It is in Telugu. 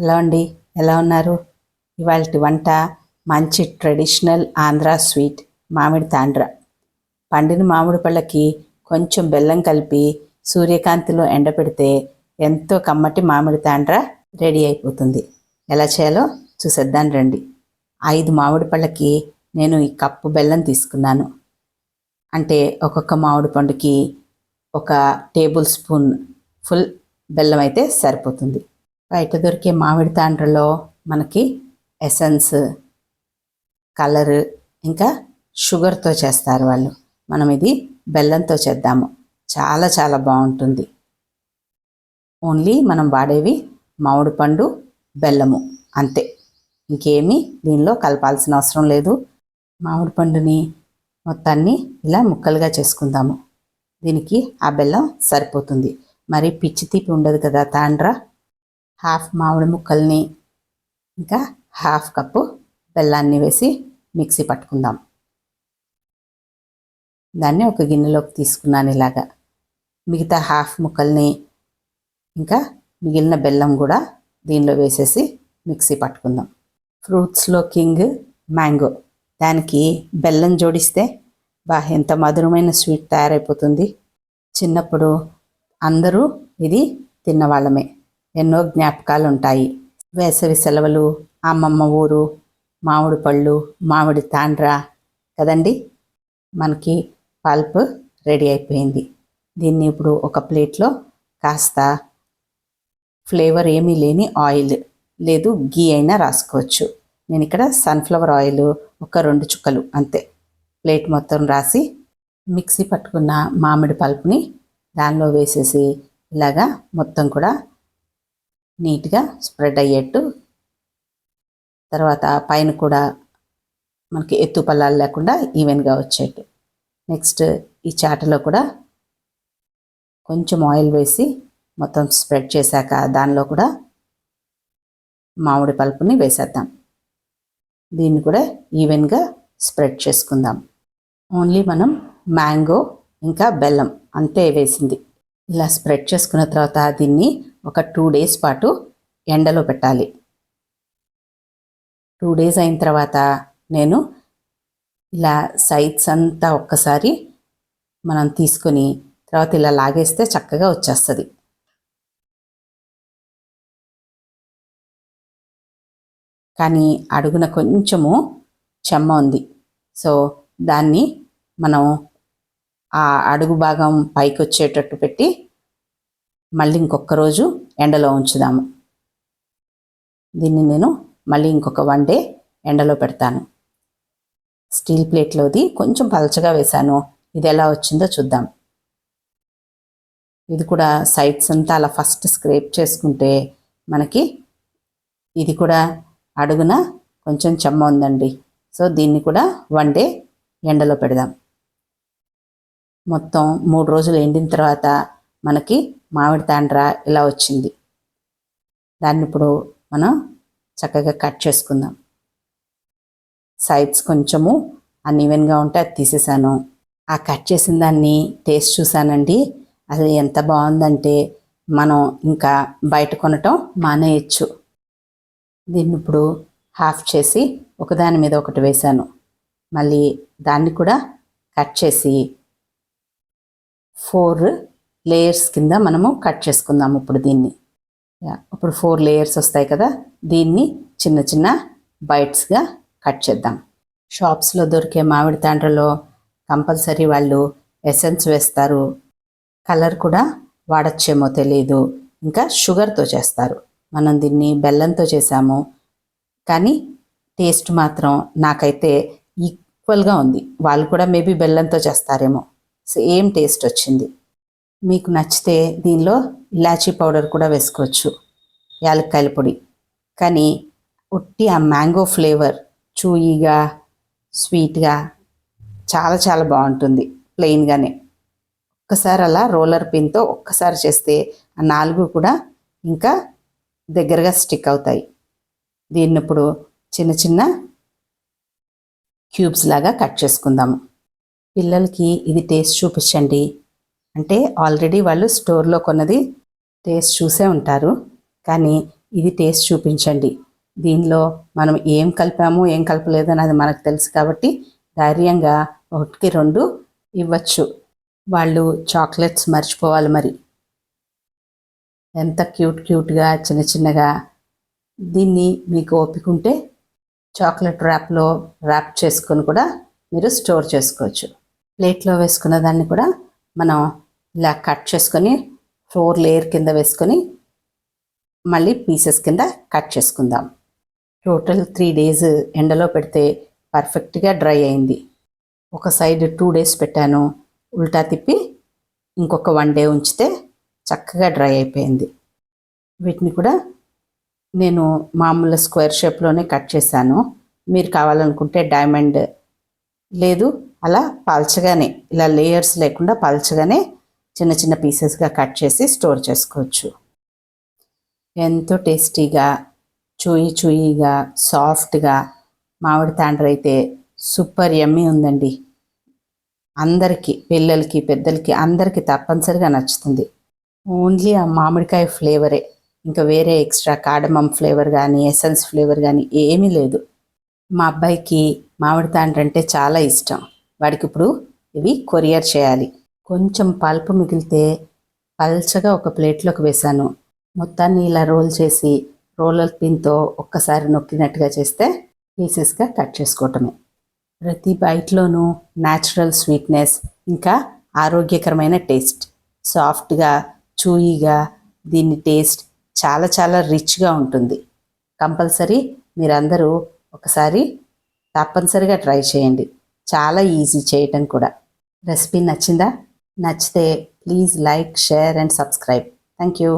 హలో అండి ఎలా ఉన్నారు? ఇవాళ వంట మంచి ట్రెడిషనల్ ఆంధ్ర స్వీట్ మామిడి తాండ్ర. పండిన మామిడి పళ్ళకి కొంచెం బెల్లం కలిపి సూర్యకాంతిలో ఎండపెడితే ఎంతో కమ్మటి మామిడి తాండ్ర రెడీ అయిపోతుంది. ఎలా చేయాలో చూసేద్దాం రండి. ఐదు మామిడి పళ్ళకి నేను ఈ కప్పు బెల్లం తీసుకున్నాను. అంటే ఒక్కొక్క మామిడి పండుకి ఒక టేబుల్ స్పూన్ ఫుల్ బెల్లం అయితే సరిపోతుంది. బయట దొరికే మామిడి తాండ్రలో మనకి ఎసెన్స్ కలర్ ఇంకా షుగర్తో చేస్తారు వాళ్ళు. మనం ఇది బెల్లంతో చేద్దాము. చాలా చాలా బాగుంటుంది. ఓన్లీ మనం వాడేవి మామిడి పండు బెల్లము. అంతే. ఇంకేమీ దీనిలో కలపాల్సిన అవసరం లేదు. మామిడి పండుని మొత్తాన్ని ఇలా ముక్కలుగా చేసుకుందాము. దీనికి ఆ బెల్లం సరిపోతుంది. మరి పిచ్చి తీపి ఉండదు కదా తాండ్ర? హాఫ్ మామిడి ముక్కల్ని ఇంకా హాఫ్ కప్పు బెల్లాన్ని వేసి మిక్సీ పట్టుకుందాం. దాన్ని ఒక గిన్నెలోకి తీసుకున్నాను ఇలాగా. మిగతా హాఫ్ ముక్కల్ని ఇంకా మిగిలిన బెల్లం కూడా దీనిలో వేసేసి మిక్సీ పట్టుకుందాం. ఫ్రూట్స్లో కింగ్ మ్యాంగో. దానికి బెల్లం జోడిస్తే బా ఎంత మధురమైన స్వీట్ తయారైపోతుంది. చిన్నప్పుడు అందరూ ఇది తిన్నవాళ్ళమే. ఎన్నో జ్ఞాపకాలు ఉంటాయి వేసవి సెలవులు అమ్మమ్మ ఊరు మామిడి పళ్ళు మామిడి తాండ్ర కదండి? మనకి పల్ప్ రెడీ అయిపోయింది. దీన్ని ఇప్పుడు ఒక ప్లేట్లో కాస్త ఫ్లేవర్ ఏమీ లేని ఆయిల్ లేదు గీ అయినా రాసుకోవచ్చు. నేను ఇక్కడ సన్ఫ్లవర్ ఆయిల్ ఒక రెండు చుక్కలు అంతే. ప్లేట్ మొత్తం రాసి మిక్సీ పట్టుకున్న మామిడి పల్పుని దానిలో వేసేసి ఇలాగా మొత్తం కూడా నీట్గా స్ప్రెడ్ అయ్యేట్టు. తర్వాత పైన కూడా మనకి ఎత్తు పల్లాలు లేకుండా ఈవెన్గా వచ్చేట్టు. నెక్స్ట్ ఈ చాటలో కూడా కొంచెం ఆయిల్ వేసి మొత్తం స్ప్రెడ్ చేశాక దానిలో కూడా మామిడి పల్పుని వేసేద్దాం. దీన్ని కూడా ఈవెన్గా స్ప్రెడ్ చేసుకుందాం. ఓన్లీ మనం మ్యాంగో ఇంకా బెల్లం అంతే వేసింది. ఇలా స్ప్రెడ్ చేసుకున్న తర్వాత దీన్ని ఒక టూ డేస్ పాటు ఎండలో పెట్టాలి. టూ డేస్ అయిన తర్వాత నేను ఇలా సైడ్స్ అంతా ఒక్కసారి మనం తీసుకొని తర్వాత ఇలా లాగేస్తే చక్కగా వచ్చేస్తుంది. కానీ అడుగున కొంచెము చెమ్మ ఉంది. సో దాన్ని మనం ఆ అడుగు భాగం పైకి వచ్చేటట్టు పెట్టి మళ్ళీ ఇంకొక రోజు ఎండలో ఉంచుదాము. దీన్ని నేను మళ్ళీ ఇంకొక వన్ డే ఎండలో పెడతాను. స్టీల్ ప్లేట్లోది కొంచెం పలచగా వేశాను. ఇది ఎలా వచ్చిందో చూద్దాం. ఇది కూడా సైడ్స్ అంతా అలా ఫస్ట్ స్క్రేప్ చేసుకుంటే మనకి ఇది కూడా అడుగున కొంచెం చెమ్మ ఉందండి. సో దీన్ని కూడా వన్ డే ఎండలో పెడదాం. మొత్తం మూడు రోజులు ఎండిన తర్వాత మనకి మామిడి తాండ్ర ఇలా వచ్చింది. దాన్ని ఇప్పుడు మనం చక్కగా కట్ చేసుకుందాం. సైడ్స్ కొంచెము అన్ఈవెన్గా ఉంటే అది తీసేసాను. ఆ కట్ చేసిన దాన్ని టేస్ట్ చూసానండి. అది ఎంత బాగుందంటే మనం ఇంకా బయట కొనటం మానేయచ్చు. దీన్ని ఇప్పుడు హాఫ్ చేసి ఒకదాని మీద ఒకటి వేశాను మళ్ళీ దాన్ని కూడా కట్ చేసి ఫోర్ లేయర్స్ కింద మనము కట్ చేసుకుందాం ఇప్పుడు దీన్ని. ఇప్పుడు ఫోర్ లేయర్స్ వస్తాయి కదా దీన్ని చిన్న చిన్న బైట్స్గా కట్ చేద్దాం. షాప్స్లో దొరికే మామిడి తాండ్రలో కంపల్సరీ వాళ్ళు ఎసెన్స్ వేస్తారు. కలర్ కూడా వాడచ్చేమో తెలియదు ఇంకా షుగర్తో చేస్తారు. మనం దీన్ని బెల్లంతో చేసాము. కానీ టేస్ట్ మాత్రం నాకైతే ఈక్వల్గా ఉంది. వాళ్ళు కూడా మేబీ బెల్లంతో చేస్తారేమో. సేమ్ టేస్ట్ వచ్చింది. మీకు నచ్చితే దీనిలో ఇలాచీ పౌడర్ కూడా వేసుకోవచ్చు యాలక్కాయల పొడి. కానీ ఉట్టి ఆ మ్యాంగో ఫ్లేవర్ చూయిగా స్వీట్గా చాలా చాలా బాగుంటుంది ప్లెయిన్గానే. ఒక్కసారి అలా రోలర్ పిన్తో ఒక్కసారి చేస్తే ఆ నాలుగు కూడా ఇంకా దగ్గరగా స్టిక్ అవుతాయి. దీన్ని ఇప్పుడు చిన్న చిన్న క్యూబ్స్ లాగా కట్ చేసుకుందాము. పిల్లలకి ఇది టేస్ట్ చూపించండి. అంటే ఆల్రెడీ వాళ్ళు స్టోర్లో కొన్నది టేస్ట్ చూసే ఉంటారు. కానీ ఇది టేస్ట్ చూపించండి. దీనిలో మనం ఏం కలిపామో ఏం కలపలేదు అనేది మనకు తెలుసు కాబట్టి ధైర్యంగా ఒకటికి రెండు ఇవ్వచ్చు. వాళ్ళు చాక్లెట్స్ మర్చిపోవాలి మరి. ఎంత క్యూట్ క్యూట్గా చిన్న చిన్నగా. దీన్ని మీకు ఓపిక ఉంటే చాక్లెట్ ర్యాప్లో ర్యాప్ చేసుకొని కూడా మీరు స్టోర్ చేసుకోవచ్చు. ప్లేట్లో వేసుకున్న దాన్ని కూడా మనం ఇలా కట్ చేసుకొని ఫ్లోర్ లేయర్ కింద వేసుకొని మళ్ళీ పీసెస్ కింద కట్ చేసుకుందాం. టోటల్ త్రీ డేస్ ఎండలో పెడితే పర్ఫెక్ట్గా డ్రై అయింది. ఒక సైడ్ టూ డేస్ పెట్టాను. ఉల్టా తిప్పి ఇంకొక వన్ డే ఉంచితే చక్కగా డ్రై అయిపోయింది. వీటిని కూడా నేను మామూలు స్క్వేర్ షేప్లోనే కట్ చేశాను. మీరు కావాలనుకుంటే డైమండ్ లేదు అలా పల్చగానే ఇలా లేయర్స్ లేకుండా పల్చగానే చిన్న చిన్న పీసెస్గా కట్ చేసి స్టోర్ చేసుకోవచ్చు. ఎంతో టేస్టీగా చూయి చూయిగా సాఫ్ట్గా మామిడి తాండ్ర అయితే సూపర్ ఎమ్మి ఉందండి. అందరికీ పిల్లలకి పెద్దలకి అందరికీ తప్పనిసరిగా నచ్చుతుంది. ఓన్లీ ఆ మామిడికాయ ఫ్లేవరే. ఇంకా వేరే ఎక్స్ట్రా కాడమం ఫ్లేవర్ కానీ ఎసెన్స్ ఫ్లేవర్ కానీ ఏమీ లేదు. మా అబ్బాయికి మామిడి తాండ్ర అంటే చాలా ఇష్టం. వాడికి ఇప్పుడు ఇవి కొరియర్ చేయాలి. కొంచెం పల్పు మిగిలితే పల్చగా ఒక ప్లేట్లోకి వేశాను. మొత్తాన్ని ఇలా రోల్ చేసి రోలర్ పిన్తో ఒక్కసారి నొక్కినట్టుగా చేస్తే పీసెస్గా కట్ చేసుకోవటమే. ప్రతి బైట్లోనూ న్యాచురల్ స్వీట్నెస్ ఇంకా ఆరోగ్యకరమైన టేస్ట్. సాఫ్ట్గా చూయిగా దీని టేస్ట్ చాలా చాలా రిచ్గా ఉంటుంది. కంపల్సరీ మీరందరూ ఒకసారి తప్పనిసరిగా ట్రై చేయండి. చాలా ఈజీ చేయటం కూడా. రెసిపీ నచ్చిందా? నచ్చితే please like share and subscribe thank you